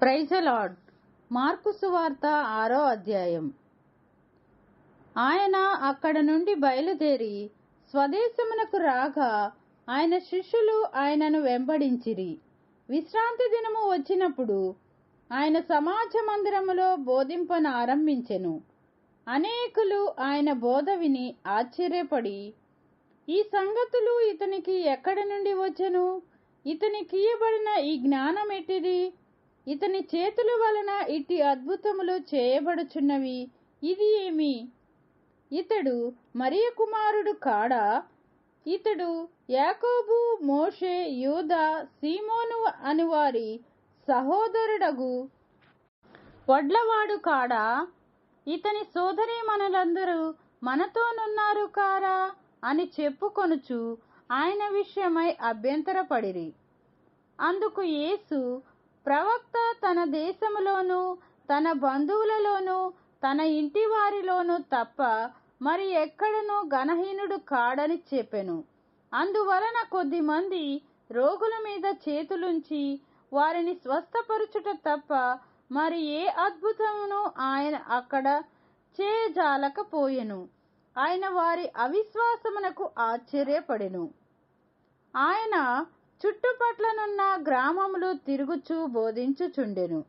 ప్రైజలాడ్ mark సువార్త ఆరో అధ్యాయం. ఆయన అక్కడ నుండి బయలుదేరి స్వదేశమునకు రాగా ఆయన శిష్యులు ఆయనను వెంబడించిరి. విశ్రాంతి దినము వచ్చినప్పుడు ఆయన సమాజ మందిరములో బోధింపను ఆరంభించెను. అనేకులు ఆయన బోధ విని ఆశ్చర్యపడి ఈ సంగతులు ఇతనికి ఎక్కడి నుండి వచ్చెను? ఇతనికి ఇయ్యబడిన ఈ జ్ఞానం ఎట్టిది ఇతని చేతుల వలన ఇట్టి అద్భుతములు చేయబడుచున్నవి. ఇది ఏమి? ఇతడు మరియ కుమారుడు కాడా? ఇతడు యాకోబు మోషే యూద సీమోను అని వారి సహోదరుడగు వడ్లవాడు కాడా? ఇతని సోదరి మనలందరూ మనతోనున్నారు కారా? అని చెప్పుకొనుచు ఆయన విషయమై అభ్యంతరపడిరి. అందుకు యేసు ప్రవక్త తన దేశములోను తన బంధువులలోను తన ఇంటి వారిలోను తప్ప మరి ఎక్కడనూ గణహీనుడు కాడని చెప్పెను. అందువలన కొద్దిమంది రోగుల మీద చేతులుంచి వారిని స్వస్థపరుచుట తప్ప మరి ఏ అద్భుతమును ఆయన అక్కడ చేయజాలకపోయెను ఆయన వారి అవిశ్వాసమునకు ఆశ్చర్యపడెను. ఆయన చుట్టుపట్లనున్న గ్రామములు తిరుగుచూ బోధించుచుండెను.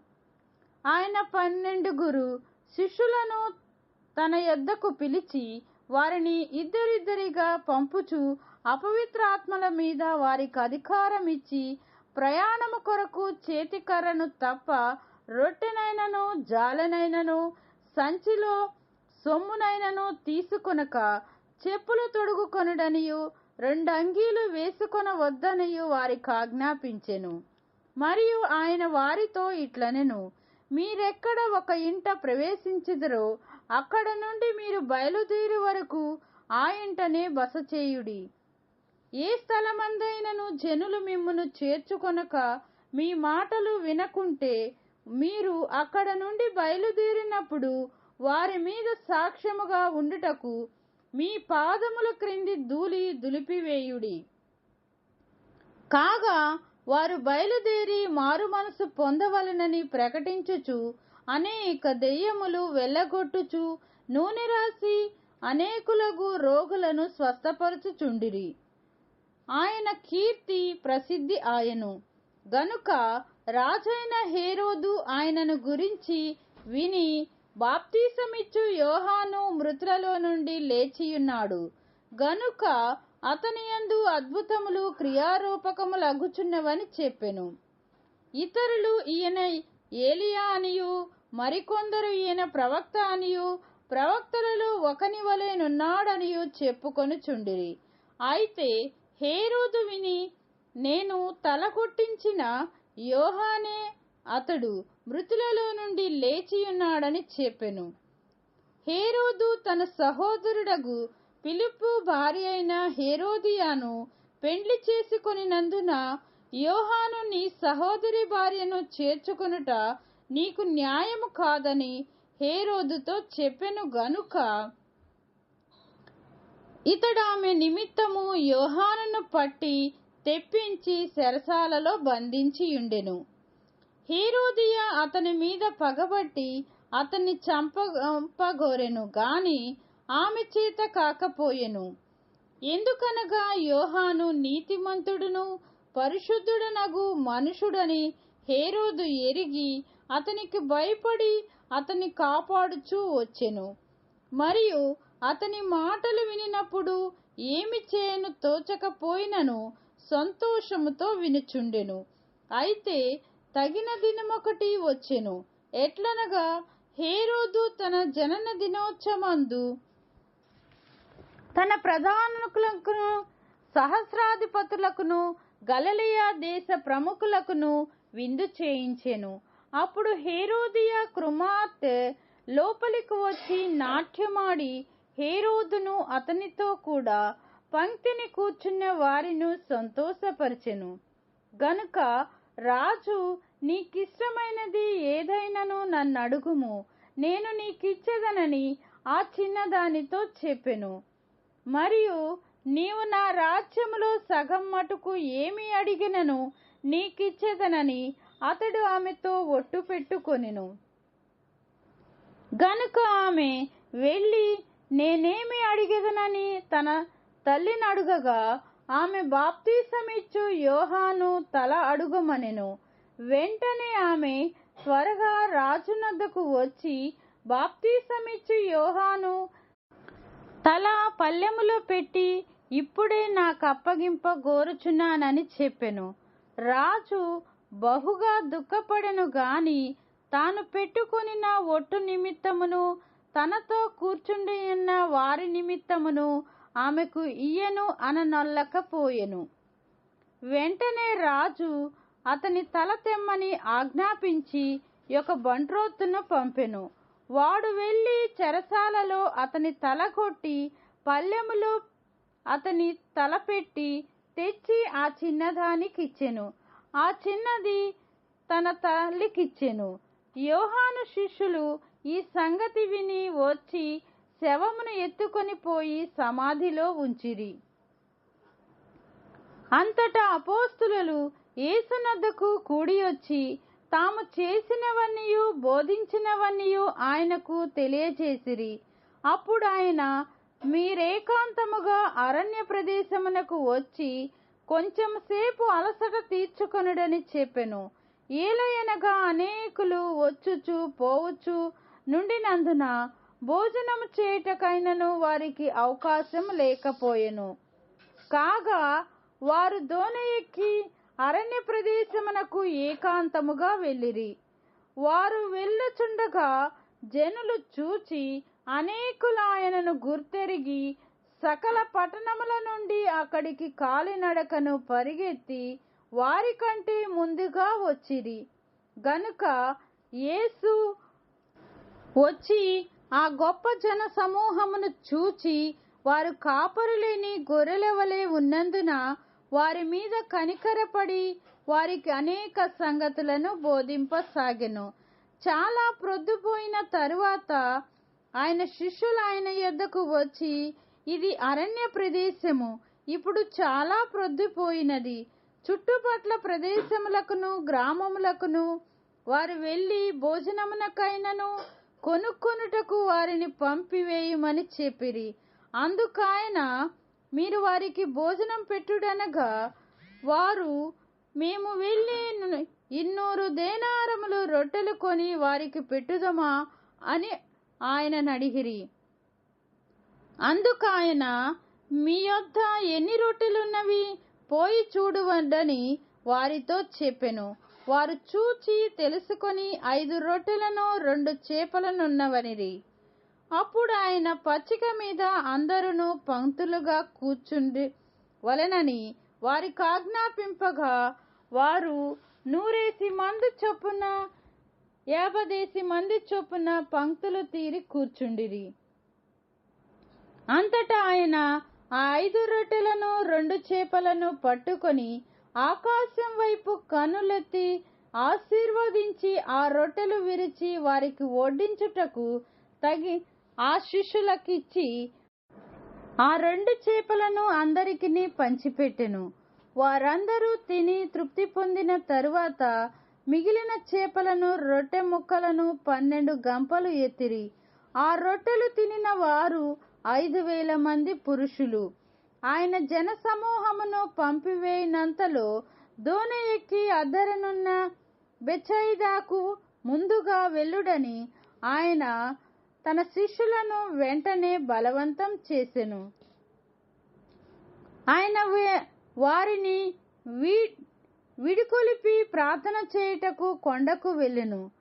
ఆయన పన్నెండుగురు శిష్యులను తన యొద్దకు పిలిచి వారిని ఇద్దరిద్దరిగా పంపుచు అపవిత్రాత్మల మీద వారికి అధికారం ఇచ్చి ప్రయాణము కొరకు చేతికర్రను తప్ప రొట్టెనైనను జాలనైనను సంచిలో సొమ్మునైనను తీసుకొనక చెప్పులు తొడుగుకొనుడనియు రెండు అంగీలు వేసుకొన వద్దనియు వారికి ఆజ్ఞాపించెను మరియు ఆయన వారితో ఇట్లనెను మీరెక్కడ ఒక ఇంట ప్రవేశించుదరో అక్కడ నుండి మీరు బయలుదేరు వరకు ఆ ఇంటనే బస చేయుడి ఏ స్థలమందైనను జనులు మిమ్మను చేర్చుకొనక మీ మాటలు వినకుంటే మీరు అక్కడ నుండి బయలుదేరినప్పుడు వారి మీద సాక్ష్యముగా ఉండుటకు మీ పాదముల క్రింది ధూళి దులిపివేయుడి. కాగా వారు బయలుదేరి మారు మనసు పొందవలనని ప్రకటించుచు అనేక దెయ్యములు వెళ్ళగొట్టుచు నూనె రాసి అనేకులగు రోగులను స్వస్థపరచుచుండిరి. ఆయన కీర్తి ప్రసిద్ధి ఆయను. గనుక రాజైన హేరోదు ఆయనను గురించి విని బాప్తీసమిచ్చు యోహాను మృతులలో నుండి లేచియున్నాడు. గనుక అతని యందు అద్భుతములు క్రియారూపకములగుచున్నవని చెప్పెను. ఇతరులు ఈయన ఏలియా అనియు మరికొందరు ఈయన ప్రవక్త అనియు ప్రవక్తలలో ఒకని వలెనున్నాడనియు చెప్పుకొనుచుండిరి. అయితే హేరోదు విని నేను తలకొట్టించిన యోహానే అతడు మృతులలో నుండి లేచియున్నాడని చెప్పెను. హేరోదు తన సహోదరుడగు పిలుపు భార్య అయిన హేరోదియాను పెండ్లి చేసుకొనినందున యోహాను నీ సహోదరి భార్యను చేర్చుకొనుట నీకు న్యాయము కాదని హేరోదుతో చెప్పెను గనుక. ఇతడు ఆమె నిమిత్తము యోహానును పట్టి తెప్పించి చెరసాలలో బంధించియుండెను. హీరోదియా అతని మీద పగబట్టి అతన్ని చంపగోరెను. గాని ఆమె చేత కాకపోయెను. ఎందుకనగా యోహాను నీతిమంతుడును పరిశుద్ధుడనగు మనుషుడని హేరోదు ఎరిగి అతనికి భయపడి అతని కాపాడుచూ వచ్చెను. మరియు అతని మాటలు వినినప్పుడు ఏమి చేయను తోచకపోయినను సంతోషముతో వినుచుండెను. అయితే తగిన దినమొకటి వచ్చెను. ఎట్లనగా హేరోదు తన జనన దినోత్సవందు తన ప్రధానులకును సహస్రాధిపతులకును గలలియా దేశ ప్రముఖులకును విందు చేయించెను. అప్పుడు హేరోదియా కుమార్తె లోపలికి వచ్చి నాట్యమాడి హేరోదును అతనితో కూడా పంక్తిని కూర్చున్న వారిను సంతోషపరిచెను. గనుక రాజు నీకిష్టమైనది ఏదైనను నన్ను అడుగుము నేను నీకిచ్చేదనని ఆ చిన్నదానితో చెప్పెను. మరియు నీవు నా రాజ్యములో సగం మటుకు ఏమి అడిగినను నీకిచ్చేదనని అతడు ఆమెతో ఒట్టు పెట్టుకొనెను. గనుక ఆమె వెళ్ళి నేనేమి అడిగదనని తన తల్లిని అడుగగా ఆమె బాప్తీసమిచ్చు యోహాను తల అడుగమనెను. వెంటనే ఆమె త్వరగా రాజునద్దకు వచ్చి బాప్తీసమిచ్చు యోహాను తల పల్లెములో పెట్టి ఇప్పుడే నాకు అప్పగింప గోరుచున్నానని చెప్పెను. రాజు బహుగా దుఃఖపడెను గాని తాను పెట్టుకుని నా ఒట్టు నిమిత్తమును తనతో కూర్చుండి ఉన్న వారి నిమిత్తమును ఆమెకు ఇయ్యను అననొల్లకపోయెను. వెంటనే రాజు అతని తల తెమ్మని ఆజ్ఞాపించి ఒక బంట్రోత్తును పంపెను. వాడు వెళ్ళి చెరసాలలో అతని తల కొట్టి పల్లెములో అతని తల పెట్టి తెచ్చి ఆ చిన్నదానికిచ్చెను. ఆ చిన్నది తన తల్లికిచ్చెను. యోహాను శిష్యులు ఈ సంగతి విని వచ్చి శవమును ఎత్తుకొని పోయి సమాధిలో ఉంచిరి. అంతటా అపోస్తులు ఏసునద్దకు కూడి వచ్చి తాము చేసినవన్నీయు బోధించినవన్నీయు ఆయనకు తెలియజేసిరి. అప్పుడు ఆయన మీరేకాంతముగా అరణ్య ప్రదేశమునకు వచ్చి కొంచెం సేపు అలసట తీర్చుకొనుడని చెప్పెను. ఏలయనగా అనేకులు వచ్చుచు పోవచ్చు నుండినందున భోజనము చేయుటకైనను వారికి అవకాశం లేకపోయెను. కాగా వారు దోణ ఎక్కి అరణ్య ప్రదేశమునకు ఏకాంతముగా వెళ్ళిరి. వారు వెళ్ళుచుండగా జనులు చూచి అనేకులాయనను గుర్తెరిగి సకల పట్టణముల నుండి అక్కడికి కాలినడకను పరిగెత్తి వారికంటే ముందుగా వచ్చిరి. గనుక యేసు వచ్చి ఆ గొప్ప జన సమూహమును చూచి వారు కాపరులేని గొర్రెల వలె ఉన్నందున వారి మీద కనికరపడి వారికి అనేక సంగతులను బోధింపసాగెను. చాలా ప్రొద్దుపోయిన తరువాత ఆయన శిష్యులు ఆయన యొద్దకు వచ్చి ఇది అరణ్య ప్రదేశము ఇప్పుడు చాలా ప్రొద్దుపోయినది. చుట్టుపట్ల ప్రదేశములకును గ్రామములకును వారు వెళ్ళి భోజనమునకైనను కొనుక్కొనుటకు వారిని పంపివేయమని చెప్పిరి. అందుకాయన మీరు వారికి భోజనం పెట్టుడనగా వారు మేము వెళ్ళి ఇన్నూరు దేనారములు రొట్టెలు కొని వారికి పెట్టుదమా అని ఆయన అడిగిరి అందుకాయన మీ యొద్ద ఎన్ని రొట్టెలున్నవి? పోయి చూడవండని వారితో చెప్పెను. వారు చూచి తెలుసుకొని ఐదు రొట్టెలను రెండు చేపలనున్నవనిరి. అప్పుడు ఆయన పచ్చిక మీద అందరును పంక్తులుగా కూర్చుండి వలనని వారికి ఆజ్ఞాపింపగా వారు నూరేసి మంది చొప్పున యాభదేసి మంది చొప్పున పంక్తులు తీరి కూర్చుండిరి. అంతటా ఆయన ఆ ఐదు రొట్టెలను రెండు చేపలను పట్టుకొని ఆకాశం వైపు కనులెత్తి ఆశీర్వదించి ఆ రొట్టెలు విరిచి వారికి వడ్డించుటకు తగి ఆ శిష్యులకిచ్చి ఆ రెండు చేపలను అందరికిని పంచిపెట్టెను. వారందరూ తిని తృప్తి పొందిన తరువాత మిగిలిన చేపలను రొట్టె ముక్కలను పన్నెండు గంపలు ఎత్తిరి. ఆ రొట్టెలు తినిన వారు ఐదు వేల మంది పురుషులు. ఆయన జన సమూహమును పంపివేయినంతలో దోణ ఎక్కి అద్దరనున్న బెచైదాకు ముందుగా వెళ్ళుడని ఆయన తన శిష్యులను వెంటనే బలవంతం చేసెను. ఆయన వే- వారిని వీ విడికొలిపి ప్రార్థన చేయుటకు కొండకు వెళ్ళెను.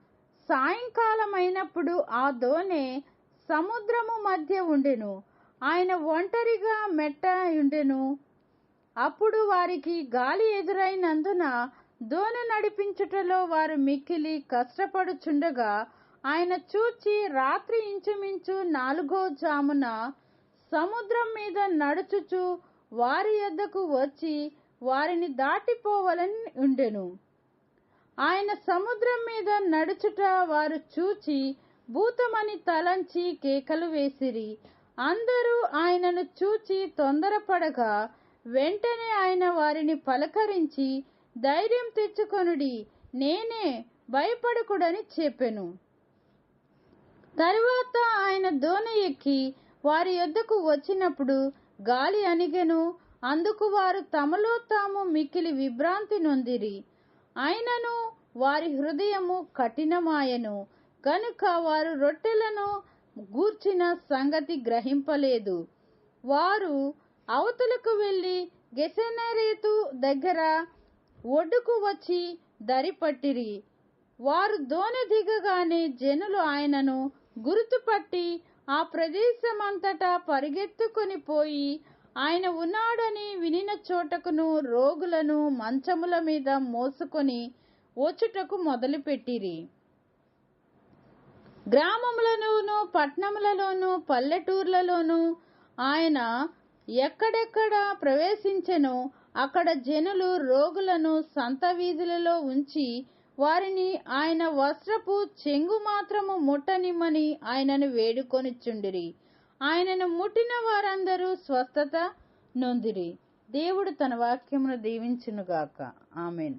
సాయంకాలం అయినప్పుడు ఆ దోణె సముద్రము మధ్య ఉండెను. ఆయన ఒంటరిగా మెట్ట ఉండెను అప్పుడు వారికి గాలి ఎదురైనందున దోణి నడిపించుటలో వారు మిక్కిలి కష్టపడుచుండగా ఆయన చూచి రాత్రి ఇంచుమించు నాలుగో జామున సముద్రం మీద నడుచుచు వారి యొద్దకు వచ్చి వారిని దాటిపోవాలని ఉండెను ఆయన సముద్రం మీద నడుచుట వారు చూచి భూతమని తలంచి కేకలు వేసిరి. అందరూ ఆయనను చూచి తొందరపడగా వెంటనే ఆయన వారిని పలకరించి ధైర్యం తెచ్చుకొనుడి నేనే భయపడకుడని చెప్పెను. తరువాత ఆయన దోణి ఎక్కి వారి యొద్దకు వచ్చినప్పుడు గాలి అణిగెను. అందుకు వారు తమలో తాము మిక్కిలి విభ్రాంతి నొందిరి. అయినను వారి హృదయము కఠినమాయెను. కనుక వారు రొట్టెలను గూర్చిన సంగతి గ్రహింపలేదు. వారు అవతలకు వెళ్ళి గెసెనరేతు దగ్గర ఒడ్డుకు వచ్చి దరిపట్టిరి వారు దోణి దిగగానే జనులు ఆయనను గుర్తుపట్టి ఆ ప్రదేశమంతటా పరిగెత్తుకొని పోయి ఆయన ఉన్నాడని వినిన చోటకును రోగులను మంచముల మీద మోసుకొని వచ్చుటకు మొదలుపెట్టిరి. గ్రామములలోను పట్టణములలోను పల్లెటూర్లలోను ఆయన ఎక్కడెక్కడ ప్రవేశించెనో అక్కడ జనులు రోగులను సంత వీధులలో ఉంచి వారిని ఆయన వస్త్రపు చెంగు మాత్రము ముట్టనిమ్మని ఆయనను వేడుకొనిచుండిరి. ఆయనను ముట్టిన వారందరూ స్వస్థత నొందిరి. దేవుడు తన వాక్యమును దీవించునుగాక. ఆమెన్.